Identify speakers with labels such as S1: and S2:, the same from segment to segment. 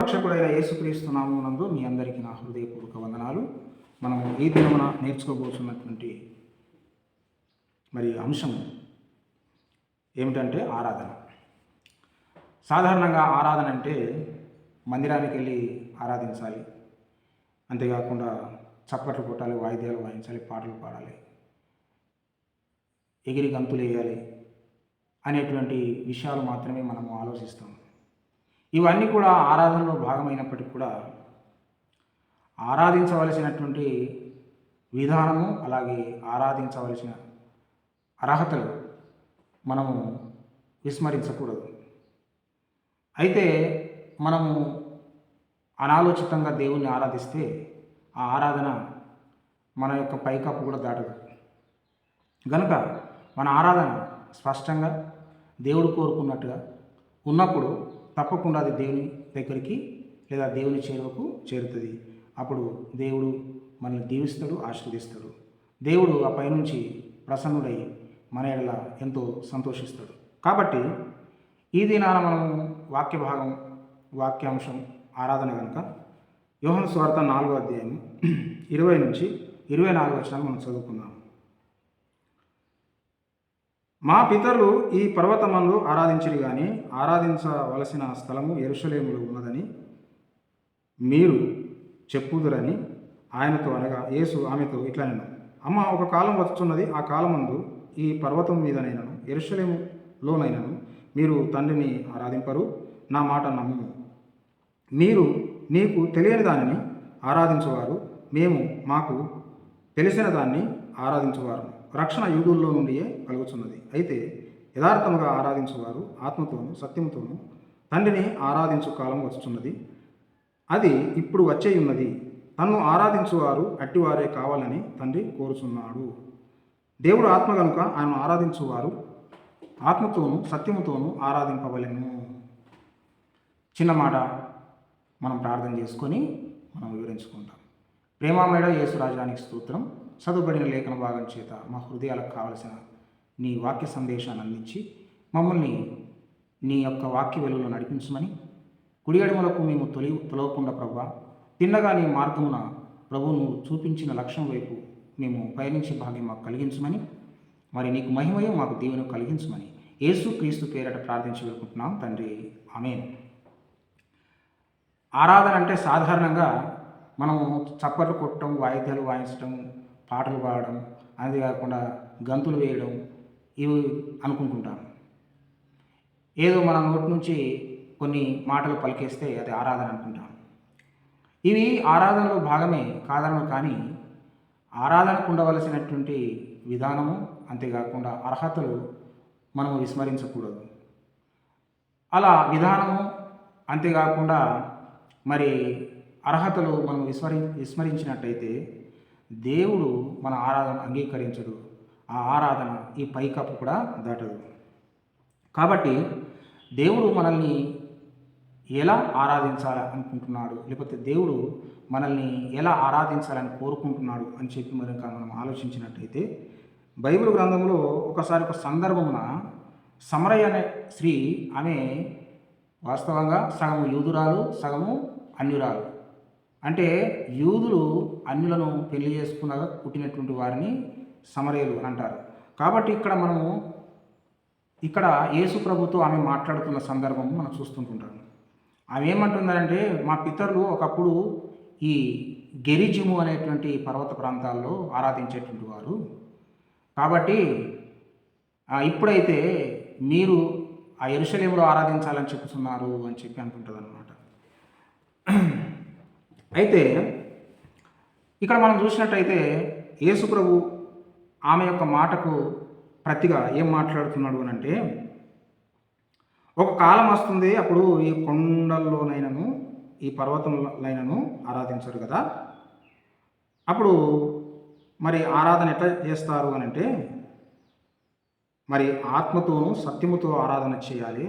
S1: రక్షకుడైన యేసుక్రీస్తు నామమునందు మీ అందరికీ నా హృదయపూర్వక వందనాలు. మనం ఈ దినమున నేర్చుకోబోతున్నటువంటి మరి అంశం ఏమిటంటే ఆరాధన. సాధారణంగా ఆరాధన అంటే మందిరానికి వెళ్ళి ఆరాధించాలి. అంతేకాకుండా చప్పట్లు కొట్టాలి వాయిద్యాలు వాయించాలి పాటలు పాడాలి ఎగిరి గంతులు వేయాలి అనేటువంటి విషయాలు మాత్రమే మనము ఆలోచిస్తాం ఇవన్నీ కూడా ఆరాధనలో భాగమైనప్పటికీ కూడా ఆరాధించవలసినటువంటి విధానము అలాగే ఆరాధించవలసిన అర్హతలు మనము విస్మరించకూడదు. అయితే మనము అనాలోచితంగా దేవుణ్ణి ఆరాధిస్తే ఆ ఆరాధన మన యొక్క పైకప్పు కూడా దాటదు. గనుక మన ఆరాధన స్పష్టంగా దేవుడు కోరుకున్నట్టుగా ఉన్నప్పుడు తప్పకుండా అది దేవుని దగ్గరికి లేదా దేవుని చేరువకు చేరుతుంది. అప్పుడు దేవుడు మనల్ని దీవిస్తాడు ఆశీర్వదిస్తాడు. దేవుడు ఆ పైనుంచి ప్రసన్నుడై మన ఎడల ఎంతో సంతోషిస్తాడు. కాబట్టి ఈ దినాన మనం వాక్య భాగం వాక్యాంశం ఆరాధన కనుక యోహన్ స్వార్థ నాలుగో అధ్యాయం ఇరవై నుంచి ఇరవై నాలుగు వచ్చినాలు మనం చదువుకుందాం. మా పితరులు ఈ పర్వతమందు ఆరాధించిరి కానీ ఆరాధించవలసిన స్థలము ఎరుషలేములో ఉన్నదని మీరు చెప్పుదురని ఆయనతో అనగా యేసు ఆమెతో ఇట్లా నేను అమ్మ ఒక కాలం వస్తున్నది ఆ కాలమందు ఈ పర్వతం మీదనైనను ఎరుసలేములోనైనను మీరు తండ్రిని ఆరాధింపరు నా మాట నమ్ము. మీరు నీకు తెలియని దానిని ఆరాధించేవారు మేము మాకు తెలిసిన దాన్ని ఆరాధించువారు రక్షణ యూదుల్లో నుండియే కలుగుతున్నది అయితే యథార్థముగా ఆరాధించువారు ఆత్మతోనూ సత్యముతోనూ తండ్రిని ఆరాధించు కాలం వస్తున్నది అది ఇప్పుడు వచ్చే ఉన్నది తన్ను ఆరాధించువారు అట్టివారే కావాలని తండ్రి కోరుచున్నాడు. దేవుడు ఆత్మ కనుక ఆయన ఆరాధించువారు ఆత్మతోనూ సత్యముతోనూ ఆరాధింపవలెను. చిన్న మాట మనం ప్రార్థన చేసుకొని మనం వివరించుకుంటాం. ప్రేమామేడ యేసు రాజానికి స్తోత్రం. చదువుబడిన లేఖన భాగం చేత మా హృదయాలకు కావలసిన నీ వాక్య సందేశాన్ని అందించి మమ్మల్ని నీ యొక్క వాక్య వెలుగులో నడిపించమని కుడి మేము తొలి తొలవకుండా ప్రభా తిన్నగా నీ మార్గమున ప్రభువును చూపించిన లక్ష్యం వైపు మేము పయనించే భాగ్యం మాకు కలిగించమని మరి నీకు మహిమయో మాకు దీవెను కలిగించమని యేసు క్రీస్తు పేరట ప్రార్థించి తండ్రి ఆమె ఆరాధన అంటే సాధారణంగా మనము చప్పట్లు కొట్టడం వాయిద్యాలు వాయించడం పాటలు పాడడం అంతేకాకుండా గంతులు వేయడం ఇవి అనుకుంటుంటాం ఏదో మన నోటి నుంచి కొన్ని మాటలు పలికేస్తే అది ఆరాధన అనుకుంటాం ఇవి ఆరాధనలో భాగమే కాదనను కానీ ఆరాధనకు ఉండవలసినటువంటి విధానము అంతేకాకుండా అర్హతలు మనము విస్మరించకూడదు. అలా విధానము అంతేకాకుండా మరి అర్హతలు మనం విస్మరి విస్మరించినట్టయితే దేవుడు మన ఆరాధన అంగీకరించడు. ఆ ఆరాధన ఈ పైకప్పు కూడా దాటదు. కాబట్టి దేవుడు మనల్ని ఎలా ఆరాధించాలి అనుకుంటున్నాడు? లేకపోతే దేవుడు మనల్ని ఎలా ఆరాధించాలని కోరుకుంటున్నాడు అని చెప్పి మరి ఇంకా మనం ఆలోచించినట్టయితే బైబిల్ గ్రంథంలో ఒకసారి ఒక సందర్భమున సమరయ్య అనే స్త్రీ ఆమె వాస్తవంగా సగము యూదురాలు సగము అన్యురాలు. అంటే యూదులు అన్యులను పెళ్ళి చేసుకున్న పుట్టినటువంటి వారిని సమరయులు అని అంటారు. కాబట్టి ఇక్కడ మనము ఇక్కడ యేసు ప్రభుతో ఆమె మాట్లాడుతున్న సందర్భం మనం చూస్తుంటుంటాం. ఆమె ఏమంటుందంటే మా పితరులు ఒకప్పుడు ఈ గెరిజిము అనేటువంటి పర్వత ప్రాంతాల్లో ఆరాధించేటువంటి వారు. కాబట్టి ఇప్పుడైతే మీరు ఆ ఎరుసలేములో ఆరాధించాలని చెప్తున్నారు అని చెప్పి అనుకుంటుంది అయితే ఇక్కడ మనం చూసినట్టయితే యేసుప్రభు ఆమె యొక్క మాటకు ప్రతిగా ఏం మాట్లాడుతున్నాడు అని అంటే ఒక కాలం వస్తుంది అప్పుడు ఈ కొండల్లోనైనను ఈ పర్వతంలోనైనను ఆరాధించరు కదా. అప్పుడు మరి ఆరాధన ఎట్లా చేస్తారు అని అంటే మరి ఆత్మతోనూ సత్యముతో ఆరాధన చేయాలి.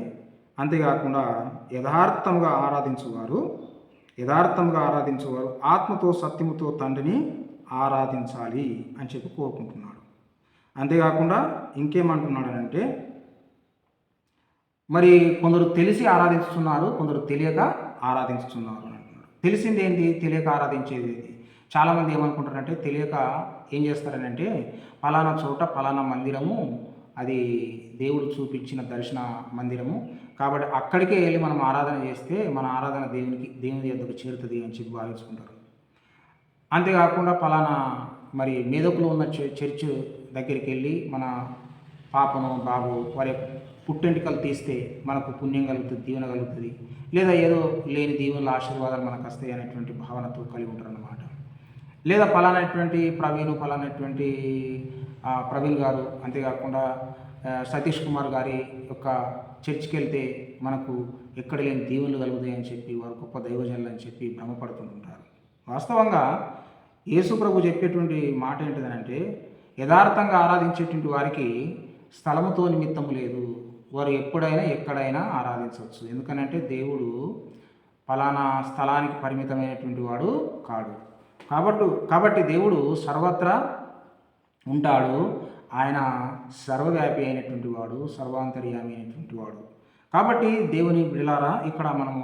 S1: అంతేకాకుండా యథార్థంగా ఆరాధించువారు యథార్థంగా ఆరాధించేవారు ఆత్మతో సత్యముతో తండ్రిని ఆరాధించాలి అని చెప్పి కోరుకుంటున్నాడు. అంతేకాకుండా ఇంకేమంటున్నాడనంటే మరి కొందరు తెలిసి ఆరాధిస్తున్నారు కొందరు తెలియక ఆరాధిస్తున్నారు అంటున్నారు అంటున్నాడు. తెలిసింది ఏంటి? తెలియక ఆరాధించేది ఏంటి? చాలామంది ఏమనుకుంటారంటే తెలియక ఏం చేస్తారనంటే పలానా చోట పలానా మందిరము అది దేవుడు చూపించిన దర్శన మందిరము కాబట్టి అక్కడికే వెళ్ళి మనం ఆరాధన చేస్తే మన ఆరాధన దేవునికి దేవుని ఎందుకు చేరుతుంది అని చెప్పి భావించుకుంటారు. అంతేకాకుండా పలానా మరి మేదకులో ఉన్న చర్చ్ దగ్గరికి వెళ్ళి మన పాపను బాబు వారి పుట్టెంటికలు తీస్తే మనకు పుణ్యం కలుగుతుంది దీవెన కలుగుతుంది. లేదా ఏదో లేని దీవెనల ఆశీర్వాదాలు మనకు వస్తాయి అనేటువంటి భావనతో కలిగి ఉంటారు అన్నమాట లేదా పలానటువంటి ప్రవీణ్ పలానటువంటి ప్రవీణ్ గారు అంతేకాకుండా సతీష్ కుమార్ గారి యొక్క చర్చికి వెళ్తే మనకు ఎక్కడ లేని దీవెనలు కలుగుతాయని చెప్పి వారు గొప్ప దైవజనులు అని చెప్పి భ్రమపడుతుంటారు. వాస్తవంగా యేసు ప్రభు చెప్పేటువంటి మాట ఏంటిదనంటే యథార్థంగా ఆరాధించేటువంటి వారికి స్థలముతో నిమిత్తం లేదు. వారు ఎప్పుడైనా ఎక్కడైనా ఆరాధించవచ్చు. ఎందుకనంటే దేవుడు ఫలానా స్థలానికి పరిమితమైనటువంటి వాడు కాడు. కాబట్టి కాబట్టి దేవుడు సర్వత్రా ఉంటాడు. ఆయన సర్వవ్యాపి అయినటువంటి వాడు సర్వాంతర్యామి అయినటువంటి వాడు. కాబట్టి దేవుని బిడలారా ఇక్కడ మనము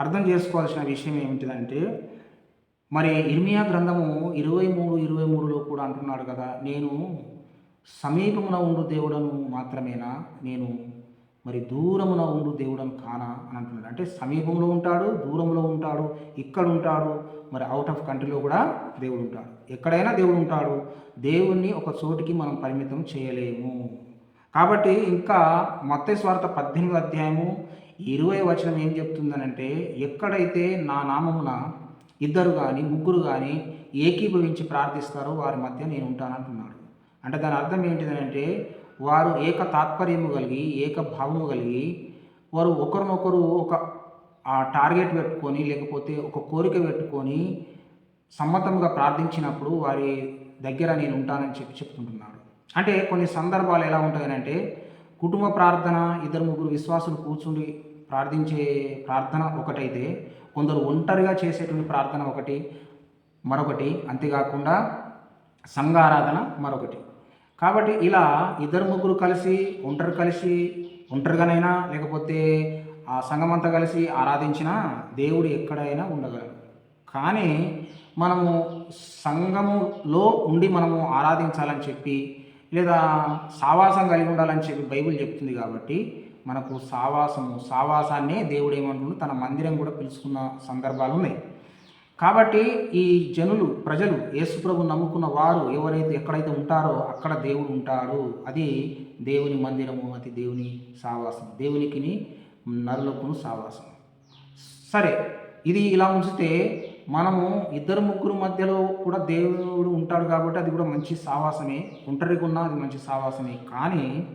S1: అర్థం చేసుకోవాల్సిన విషయం ఏమిటిదంటే మరి ఇర్మియా గ్రంథము ఇరవై మూడు ఇరవై మూడులో కూడా అంటున్నాడు కదా నేను సమీపమున ఉండు దేవుడను మాత్రమేనా? నేను మరి దూరమున ఉండు దేవుడని కానా అని అంటున్నాడు. అంటే సమీపంలో ఉంటాడు దూరంలో ఉంటాడు ఇక్కడ ఉంటాడు మరి అవుట్ ఆఫ్ కంట్రీలో కూడా దేవుడు ఉంటాడు. ఎక్కడైనా దేవుడు ఉంటాడు. దేవుణ్ణి ఒక చోటికి మనం పరిమితం చేయలేము. కాబట్టి ఇంకా మత్తే స్వార్థ పద్దెనిమిది అధ్యాయము ఇరవై వచనం ఏం చెప్తుందనంటే ఎక్కడైతే నా నామమున ఇద్దరు కానీ ముగ్గురు కానీ ఏకీభవించి ప్రార్థిస్తారో వారి మధ్య నేను ఉంటానంటున్నాడు. అంటే దాని అర్థం ఏంటిదనంటే వారు ఏక తాత్పర్యము కలిగి ఏక భావము కలిగి వారు ఒకరినొకరు ఒక ఆ టార్గెట్ పెట్టుకొని లేకపోతే ఒక కోరిక పెట్టుకొని సమ్మతంగా ప్రార్థించినప్పుడు వారి దగ్గర నేను ఉంటానని చెప్పి చెప్తుంటున్నాడు. అంటే కొన్ని సందర్భాలు ఎలా ఉంటాయనంటే కుటుంబ ప్రార్థన ఇద్దరు ముగ్గురు విశ్వాసులు కూర్చుండి ప్రార్థించే ప్రార్థన ఒకటైతే కొందరు ఒంటరిగా చేసేటువంటి ప్రార్థన ఒకటి మరొకటి అంతేకాకుండా సంఘారాధన మరొకటి. కాబట్టి ఇలా ఇద్దరు ముగ్గురు కలిసి ఒంటరి కలిసి ఒంటరిగానైనా లేకపోతే ఆ సంఘమంతా కలిసి ఆరాధించినా దేవుడు ఎక్కడైనా ఉండగలడు. కానీ మనము సంఘములో ఉండి మనము ఆరాధించాలని చెప్పి లేదా సావాసం కలిగి ఉండాలని చెప్పి బైబిల్ చెప్తుంది కాబట్టి మనకు సావాసము సావాసాన్నే దేవుడు ఏమంటున్నాడు తన మందిరం కూడా పిలుచుకున్న సందర్భాలు ఉన్నాయి. కాబట్టి ఈ జనులు ప్రజలు యేసుప్రభు నమ్ముకున్న వారు ఎవరైతే ఎక్కడైతే ఉంటారో అక్కడ దేవుడు ఉంటాడు. అది దేవుని మందిరము అది దేవుని సావాసం. దేవునికిని నరులకును సావాసం. సరే ఇది ఇలా ఉంచితే మనము ఇద్దరు ముగ్గురు మధ్యలో కూడా దేవుడు ఉంటాడు కాబట్టి అది కూడా మంచి సావాసమే. ఒంటరిగా ఉన్నా అది మంచి సావాసమే. కానీ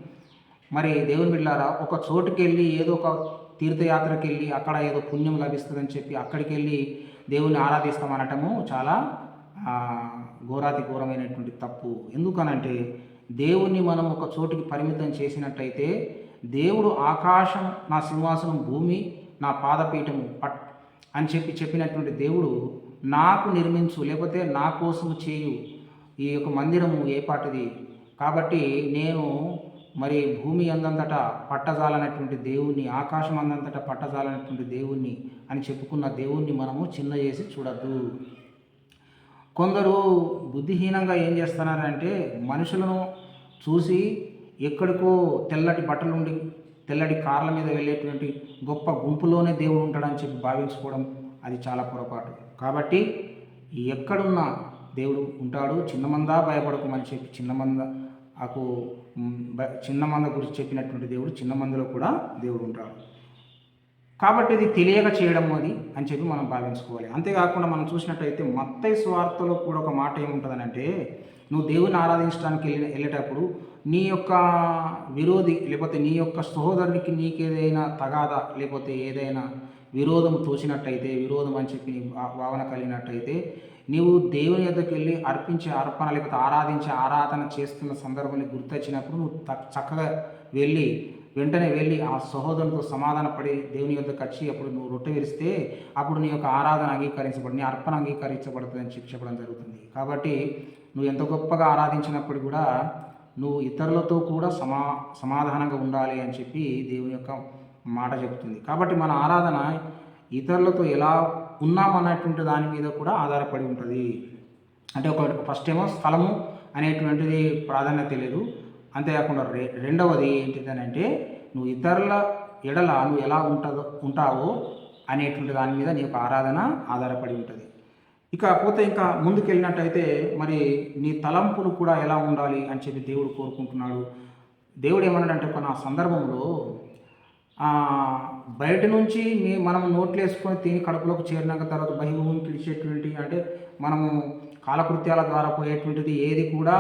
S1: మరి దేవుని బిడ్డారా ఒక చోటుకి వెళ్ళి ఏదో ఒక తీర్థయాత్రకి వెళ్ళి అక్కడ ఏదో పుణ్యం లభిస్తుందని చెప్పి అక్కడికి వెళ్ళి దేవుని ఆరాధిస్తామనటము చాలా ఘోరాతి ఘోరమైనటువంటి తప్పు. ఎందుకనంటే దేవుణ్ణి మనం ఒక చోటికి పరిమితం చేసినట్టయితే దేవుడు ఆకాశం నా సింహాసనం భూమి నా పాదపీఠము పట్ అని చెప్పి చెప్పినటువంటి దేవుడు నాకు నిర్మించు లేకపోతే నా కోసము చేయు ఈ యొక్క మందిరము ఏ పాటిది కాబట్టి నేను మరి భూమి అందంతట పట్టజాలనటువంటి దేవుణ్ణి ఆకాశం అందంతట పట్టజాలనటువంటి దేవుణ్ణి అని చెప్పుకున్న దేవుణ్ణి మనము చిన్న చేసి చూడద్దు. కొందరు బుద్ధిహీనంగా ఏం చేస్తున్నారంటే మనుషులను చూసి ఎక్కడికో తెల్లటి బట్టలు ఉండి తెల్లటి కార్ల మీద వెళ్ళేటువంటి గొప్ప గుంపులోనే దేవుడు ఉంటాడని చెప్పి భావించుకోవడం అది చాలా పొరపాటు. కాబట్టి ఎక్కడున్నా దేవుడు ఉంటాడు చిన్నమందా భయపడకమని చెప్పి చిన్నమంద నాకు చిన్న మంద చిన్నమంద గురించి చెప్పినటువంటి దేవుడు చిన్నమందలో కూడా దేవుడు ఉంటాడు. కాబట్టి ఇది తెలియక చేయడం అది అని చెప్పి మనం భావించుకోవాలి. అంతేకాకుండా మనం చూసినట్టయితే మత్తై స్వార్థలో కూడా ఒక మాట ఏముంటుందనంటే నువ్వు దేవుని ఆరాధించడానికి వెళ్ళి వెళ్ళేటప్పుడు నీ యొక్క విరోధి లేకపోతే నీ యొక్క సహోదరునికి నీకేదైనా తగాద లేకపోతే ఏదైనా విరోధం తోచినట్టయితే విరోధం అని చెప్పి నీ భావన కలిగినట్టయితే నీవు దేవుని యొద్దకు వెళ్ళి అర్పించే అర్పణ లేకపోతే ఆరాధించే ఆరాధన చేస్తున్న సందర్భాన్ని గుర్తొచ్చినప్పుడు నువ్వు చక్కగా వెళ్ళి వెంటనే వెళ్ళి ఆ సహోదరునితో సమాధానపడి దేవుని యొద్దకు వచ్చి అప్పుడు నువ్వు రొట్టె విరిస్తే అప్పుడు నీ యొక్క ఆరాధన అంగీకరించబడి నీ అర్పణ అంగీకరించబడుతుందని శిక్షపడం జరుగుతుంది. కాబట్టి నువ్వు ఎంత గొప్పగా ఆరాధించినప్పుడు కూడా నువ్వు ఇతరులతో కూడా సమా సమాధానంగా ఉండాలి అని చెప్పి దేవుని యొక్క మాట చెప్తుంది కాబట్టి మన ఆరాధన ఇతరులతో ఎలా ఉన్నామన్నటువంటి దాని మీద కూడా ఆధారపడి ఉంటుంది. అంటే ఒక ఫస్ట్ ఏమో స్థలము అనేటువంటిది ప్రాధాన్యత లేదు అంతేకాకుండా రె రెండవది ఏంటిదని అంటే నువ్వు ఇతరుల ఎడల నువ్వు ఎలా ఉంటుందో ఉంటావో అనేటువంటి దాని మీద నీ యొక్క ఆరాధన ఆధారపడి ఉంటుంది. ఇక పోతే ఇంకా ముందుకెళ్ళినట్టయితే మరి నీ తలంపులు కూడా ఎలా ఉండాలి అని చెప్పి దేవుడు కోరుకుంటున్నాడు. దేవుడు ఏమన్నాడంటే ఒక నా సందర్భంలో బయట నుంచి మీ మనం నోట్లు వేసుకొని తిని కడుపులోకి చేరినాక తర్వాత బహిభూమికి పిలిచేటువంటి అంటే మనము కాలకృత్యాల ద్వారా పోయేటువంటిది ఏది కూడా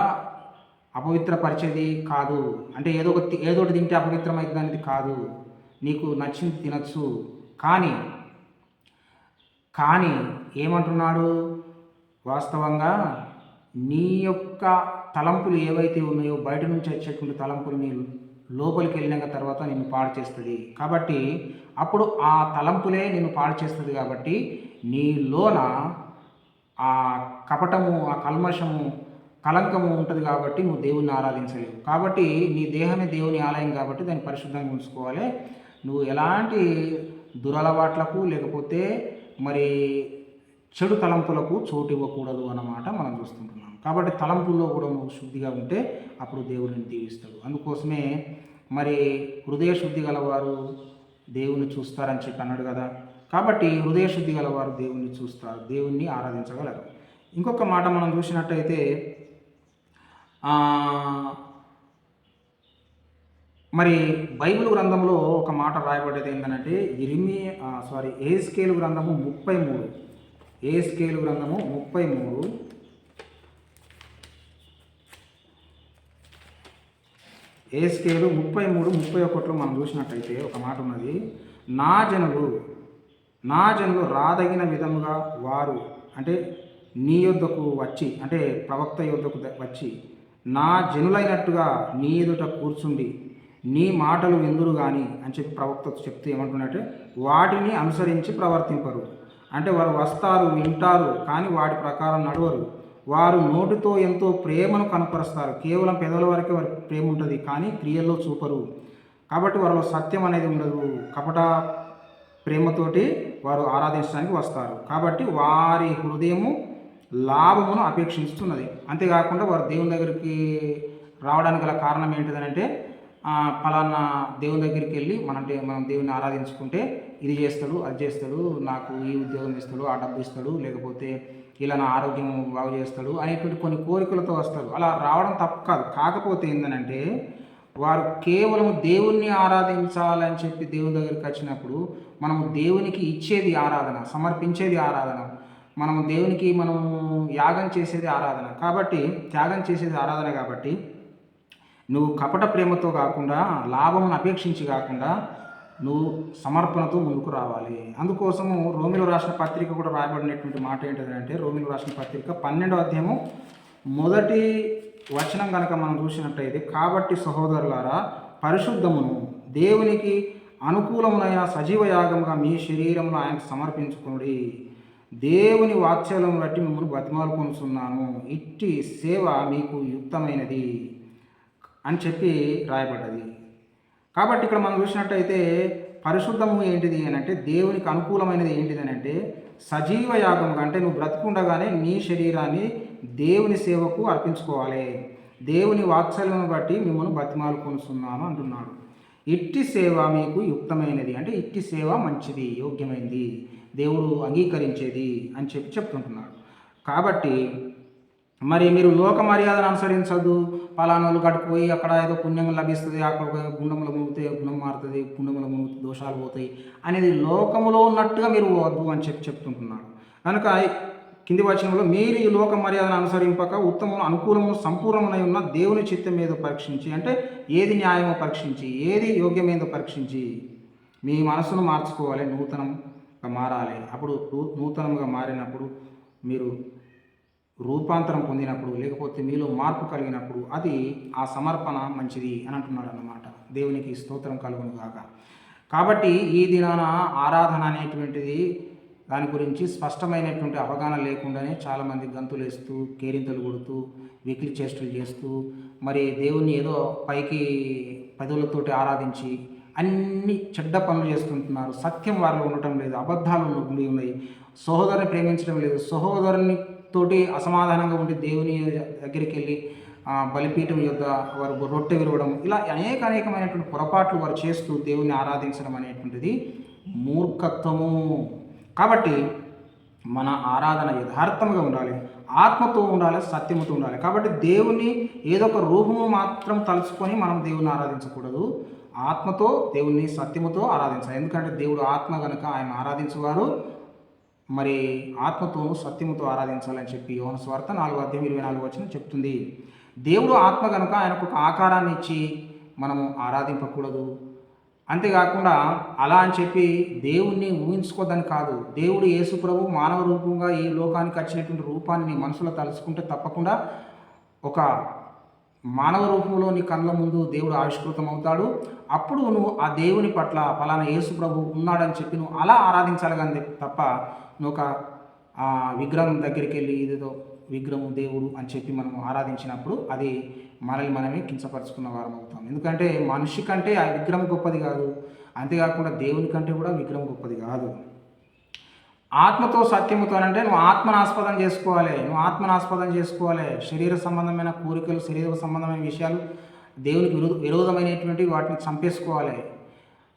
S1: అపవిత్రపరిచేది కాదు. అంటే ఏదో ఒక ఏదో ఒకటి తింటే అపవిత్రమైంది అనేది కాదు. నీకు నచ్చింది తినచ్చు. కానీ కానీ ఏమంటున్నాడు? వాస్తవంగా నీ యొక్క తలంపులు ఏవైతే ఉన్నాయో బయట నుంచి వచ్చేటువంటి తలంపులు నీ లోపలికి వెళ్ళినాక తర్వాత నిన్ను పాడు చేస్తుంది. కాబట్టి అప్పుడు ఆ తలంపులే నిన్ను పాడు చేస్తుంది కాబట్టి నీలోన ఆ కపటము ఆ కల్మషము కలంకము ఉంటుంది కాబట్టి నువ్వు దేవుణ్ణి ఆరాధించలేవు. కాబట్టి నీ దేహమే దేవుని ఆలయం కాబట్టి దాన్ని పరిశుద్ధంగా ఉంచుకోవాలి. నువ్వు ఎలాంటి దురలవాట్లకు లేకపోతే మరి చెడు తలంపులకు చోటు ఇవ్వకూడదు అన్నమాట మనం చూస్తుంటున్నాం. కాబట్టి తలంపుల్లో కూడా నువ్వు శుద్ధిగా ఉంటే అప్పుడు దేవుడిని దీవిస్తాడు. అందుకోసమే మరి హృదయ శుద్ధి గలవారు దేవుని చూస్తారని చెప్పి అన్నాడు కదా. కాబట్టి హృదయ శుద్ధి గలవారు దేవుణ్ణి చూస్తారు దేవుణ్ణి ఆరాధించగలరు. ఇంకొక మాట మనం చూసినట్టయితే మరి బైబిల్ గ్రంథంలో ఒక మాట రాయబడేది ఏంటంటే ఇరిమి సారీ ఏ స్కేల్ గ్రంథము ముప్పై మూడు. ఏ స్కేల్ గ్రంథము? ముప్పై మూడు. ఏ స్కేలు? ముప్పై మూడు ముప్పై ఒకటిలో మనం చూసినట్టయితే ఒక మాట ఉన్నది. నా జనులు నా జనులు రాదగిన విధముగా వారు అంటే నీ యొద్దకు వచ్చి అంటే ప్రవక్త యొద్దకు వచ్చి నా జనులైనట్టుగా నీ ఎదుట కూర్చుండి నీ మాటలు ఎందురు కానీ అని చెప్పి ప్రవక్త చెప్తే ఏమంటున్నట్టే వాటిని అనుసరించి ప్రవర్తింపరు. అంటే వారు వస్తారు వింటారు కానీ వాటి ప్రకారం నడవరు. వారు నోటితో ఎంతో ప్రేమను కనపరుస్తారు. కేవలం పెదవుల వరకే వారి ప్రేమ ఉంటుంది కానీ క్రియల్లో చూపరు. కాబట్టి వారిలో సత్యం అనేది ఉండదు. కపట ప్రేమతోటి వారు ఆరాధించడానికి వస్తారు. కాబట్టి వారి హృదయము లాభమును అపేక్షిస్తున్నది. అంతేకాకుండా వారు దేవుని దగ్గరికి రావడానికి గల కారణం ఏంటిదనంటే ఆ, పలానా దేవుని దగ్గరికి వెళ్ళి మనం మనం దేవుని ఆరాధించుకుంటే ఇది చేస్తాడు అది చేస్తాడు నాకు ఈ ఉద్యోగం ఇస్తాడు ఆ డబ్బు ఇస్తాడు లేకపోతే ఇలా నా ఆరోగ్యం బాగు చేస్తాడు అనేటువంటి కొన్ని కోరికలతో వస్తారు. అలా రావడం తప్పు కాదు. కాకపోతే ఏంటంటే వారు కేవలం దేవుణ్ణి ఆరాధించాలని చెప్పి దేవుని దగ్గరికి వచ్చినప్పుడు మనము దేవునికి ఇచ్చేది ఆరాధన సమర్పించేది ఆరాధన మనం దేవునికి మనం యాగం చేసేది ఆరాధన. కాబట్టి త్యాగం చేసేది ఆరాధన కాబట్టి నువ్వు కపట ప్రేమతో కాకుండా లాభమును అపేక్షించి కాకుండా నువ్వు సమర్పణతో ముందుకు రావాలి. అందుకోసము రోమిలో రాసిన పత్రిక కూడా రాయబడినటువంటి మాట ఏంటంటే రోమిలో రాసిన పత్రిక పన్నెండో అధ్యాయము మొదటి వచనం కనుక మనం చూసినట్టయితే కాబట్టి సహోదరులారా పరిశుద్ధమును దేవునికి అనుకూలమునైన సజీవ యాగముగా మీ శరీరమును ఆయనకు సమర్పించుకుని దేవుని వాత్సల్యం బట్టి మిమ్మల్ని బతిమాలుకొనుచున్నాను. ఇట్టి సేవ మీకు యుక్తమైనది అని చెప్పి రాయబడ్డది. కాబట్టి ఇక్కడ మనం చూసినట్టయితే పరిశుద్ధము ఏంటిది అని అంటే దేవునికి అనుకూలమైనది ఏంటిది అని అంటే సజీవ యాగముగా అంటే నువ్వు బ్రతుకుండగానే నీ శరీరాన్ని దేవుని సేవకు అర్పించుకోవాలి. దేవుని వాత్సల్యం బట్టి మిమ్మల్ని బతిమాలుకొనుస్తున్నాను అంటున్నాడు. ఇట్టి సేవ మీకు యుక్తమైనది అంటే ఇట్టి సేవ మంచిది యోగ్యమైనది దేవుడు అంగీకరించేది అని చెప్పి చెప్తుంటున్నాడు. కాబట్టి మరి మీరు లోక మర్యాదను అనుసరించదు. పలానోళ్ళు కట్టుకుపోయి అక్కడ ఏదో పుణ్యం లభిస్తుంది అక్కడ గుండములు గుండములో మునిగితే గుణం మారుతుంది గుండములు మునిగితే దోషాలు పోతాయి అనేది లోకములో ఉన్నట్టుగా మీరు వద్దు అని చెప్పి చెప్తుంటున్నాడు కనుక కింది వచనంలో మీరు ఈ లోక మర్యాదను అనుసరింపక ఉత్తమము అనుకూలము సంపూర్ణమునై ఉన్న దేవుని చిత్తం మీద పరీక్షించి అంటే ఏది న్యాయమో పరీక్షించి ఏది యోగ్యమైనదో పరీక్షించి మీ మనసును మార్చుకోవాలి నూతనంగా మారాలి. అప్పుడు నూ- నూతనంగా మారినప్పుడు మీరు రూపాంతరం పొందినప్పుడు లేకపోతే మీలో మార్పు కలిగినప్పుడు అది ఆ సమర్పణ మంచిది అని అంటున్నాడు అన్నమాట. దేవునికి స్తోత్రం కలుగును గాక. కాబట్టి ఈ దినాన ఆరాధన అనేటువంటిది దాని గురించి స్పష్టమైనటువంటి అవగాహన లేకుండానే చాలామంది గంతులు వేస్తూ కేరింతలు కొడుతూ వీక్లీ చేష్టలు చేస్తూ మరి దేవుణ్ణి ఏదో పైకి పదవులతోటి ఆరాధించి అన్ని చెడ్డ పనులు చేస్తుంటున్నారు. సత్యం వారిలో ఉండటం లేదు. అబద్ధాలు ఉండి ఉన్నాయి. సహోదరుని ప్రేమించడం లేదు. సహోదరుని తోటి అసమాధానంగా ఉండి దేవుని దగ్గరికి వెళ్ళి బలిపీఠం యొక్క వారు రొట్టె విరవడం ఇలా అనేక అనేకమైనటువంటి పొరపాట్లు వారు చేస్తూ దేవుని ఆరాధించడం అనేటువంటిది మూర్ఖత్వము. కాబట్టి మన ఆరాధన యథార్థంగా ఉండాలి. ఆత్మతో ఉండాలి సత్యముతో ఉండాలి. కాబట్టి దేవుని ఏదో ఒక రూపము మాత్రం తలుచుకొని మనం దేవుని ఆరాధించకూడదు. ఆత్మతో దేవుణ్ణి సత్యముతో ఆరాధించాలి. ఎందుకంటే దేవుడు ఆత్మ కనుక ఆయన ఆరాధించేవారు మరి ఆత్మతోనూ సత్యముతో ఆరాధించాలని చెప్పి యోహన స్వార్థ నాలుగు అధ్యాయం ఇరవై నాలుగు వచ్చిన చెప్తుంది. దేవుడు ఆత్మ కనుక ఆయనకు ఒక ఆకారాన్ని ఇచ్చి మనము ఆరాధింపకూడదు. అంతేకాకుండా అలా అని చెప్పి దేవుణ్ణి ఊహించుకోదని కాదు. దేవుడు యేసు ప్రభు మానవ రూపంగా ఈ లోకానికి వచ్చినటువంటి రూపాన్ని మనసులో తలుచుకుంటే తప్పకుండా ఒక మానవ రూపంలో నీ కళ్ళ ముందు దేవుడు ఆవిష్కృతం అవుతాడు అప్పుడు నువ్వు ఆ దేవుని పట్ల ఫలానా యేసు ప్రభు ఉన్నాడని చెప్పి నువ్వు అలా ఆరాధించాలి కానీ తప్ప నువ్వు ఒక ఆ, విగ్రహం దగ్గరికి వెళ్ళి ఏదేదో విగ్రహం దేవుడు అని చెప్పి మనం ఆరాధించినప్పుడు అది మనల్ని మనమే కించపరుచుకున్న వారం అవుతాం. ఎందుకంటే మనిషి కంటే ఆ విగ్రహం గొప్పది కాదు. అంతేకాకుండా దేవుని కంటే కూడా విగ్రహం గొప్పది కాదు. ఆత్మతో సత్యముతో అంటే నువ్వు ఆత్మను ఆస్పదం చేసుకోవాలి నువ్వు ఆత్మను ఆస్పదం చేసుకోవాలి. శరీర సంబంధమైన కోరికలు శరీర సంబంధమైన విషయాలు దేవునికి విరో విరోధమైనటువంటి వాటిని చంపేసుకోవాలి.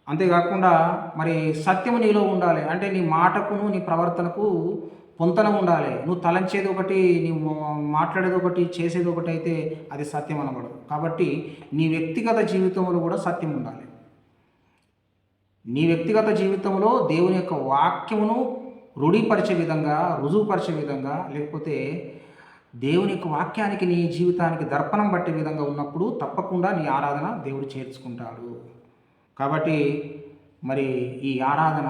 S1: అంతేకాకుండా మరి సత్యము నీలో ఉండాలి. అంటే నీ మాటకును నీ ప్రవర్తనకు పొంతన ఉండాలి. నువ్వు తలంచేది ఒకటి నువ్వు మాట్లాడేది ఒకటి చేసేది ఒకటి అయితే అది సత్యం అనబడదు. కాబట్టి నీ వ్యక్తిగత జీవితంలో కూడా సత్యం ఉండాలి. నీ వ్యక్తిగత జీవితంలో దేవుని యొక్క వాక్యమును రూఢీపరిచే విధంగా రుజువుపరిచే విధంగా లేకపోతే దేవుని వాక్యానికి నీ జీవితానికి దర్పణం పట్టే విధంగా ఉన్నప్పుడు తప్పకుండా నీ ఆరాధన దేవుడు చేర్చుకుంటాడు. కాబట్టి మరి ఈ ఆరాధన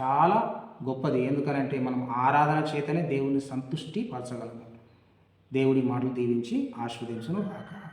S1: చాలా గొప్పది. ఎందుకనంటే మనం ఆరాధన చేతనే దేవుని సంతుష్టి పరచగలము దేవుడి మాటలు దీవించి ఆస్వాదించును కాక